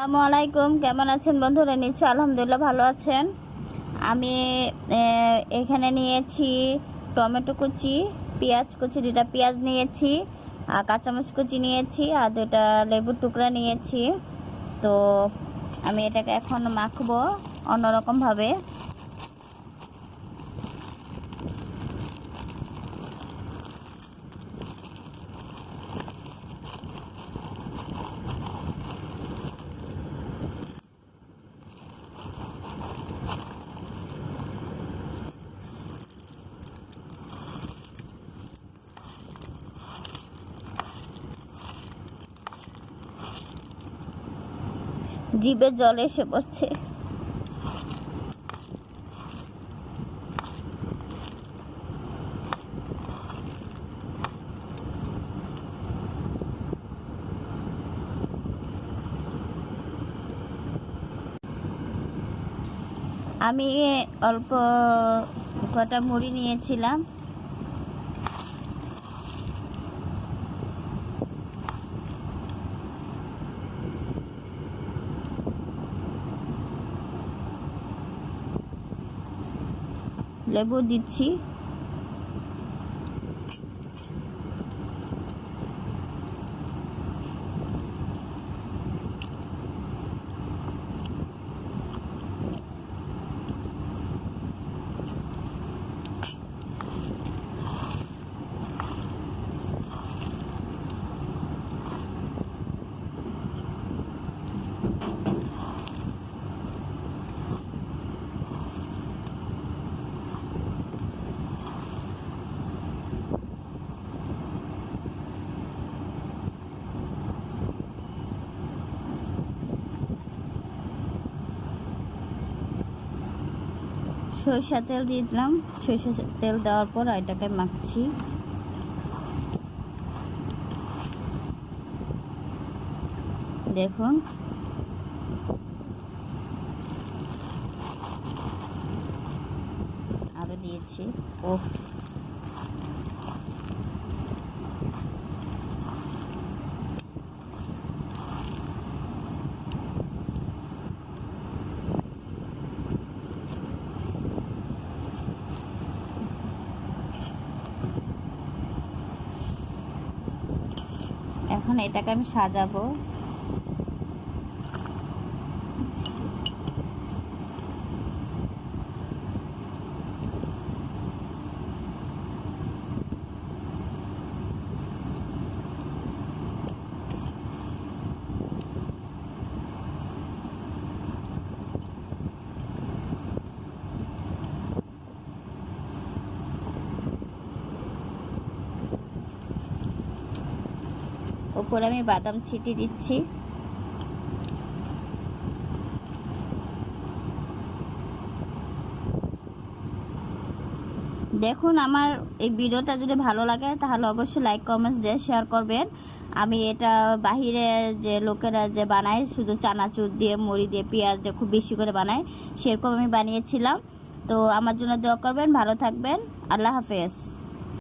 আসসালামু আলাইকুম, কেমন আছেন বন্ধুরা? নিশ্চয় আলহামদুলিল্লাহ ভালো আছেন। আমি এখানে নিয়েছি টমেটো কুচি, পেঁয়াজ কুচি দুটা পেঁয়াজ নিয়েছি, আর কাঁচামচ কুচি নিয়েছি, আর দুটা লেবুর টুকরা নিয়েছি। তো আমি এটাকে এখন মাখবো অন্যরকমভাবে। জিভে জল এসে পড়ছে। আমি অল্প কটা মুড়ি নিয়েছিলাম। লেবু দিচ্ছি। সরিষা তেল দিয়ে দিলাম। সরিষা তেল দেওয়ার পর এটাকে মাখছি। দেখুন। আরও দিয়েছি। ওফ। এখন এটাকে আমি সাজাবো। উপরে আমি বাদাম ছিটি দিচ্ছি। দেখুন, আমার এই ভিডিওটা যদি ভালো লাগে, তাহলে অবশ্যই লাইক কমেন্টস দিয়ে শেয়ার করবেন। আমি এটা বাহিরে যে লোকেরা যে বানায়, শুধু চানাচুর দিয়ে, মুড়ি দিয়ে, পেঁয়াজ দিয়ে খুব বেশি করে বানায়, সেরকম আমি বানিয়েছিলাম। তো আমার জন্য দোয়া করবেন, ভালো থাকবেন। আল্লাহ হাফেজ।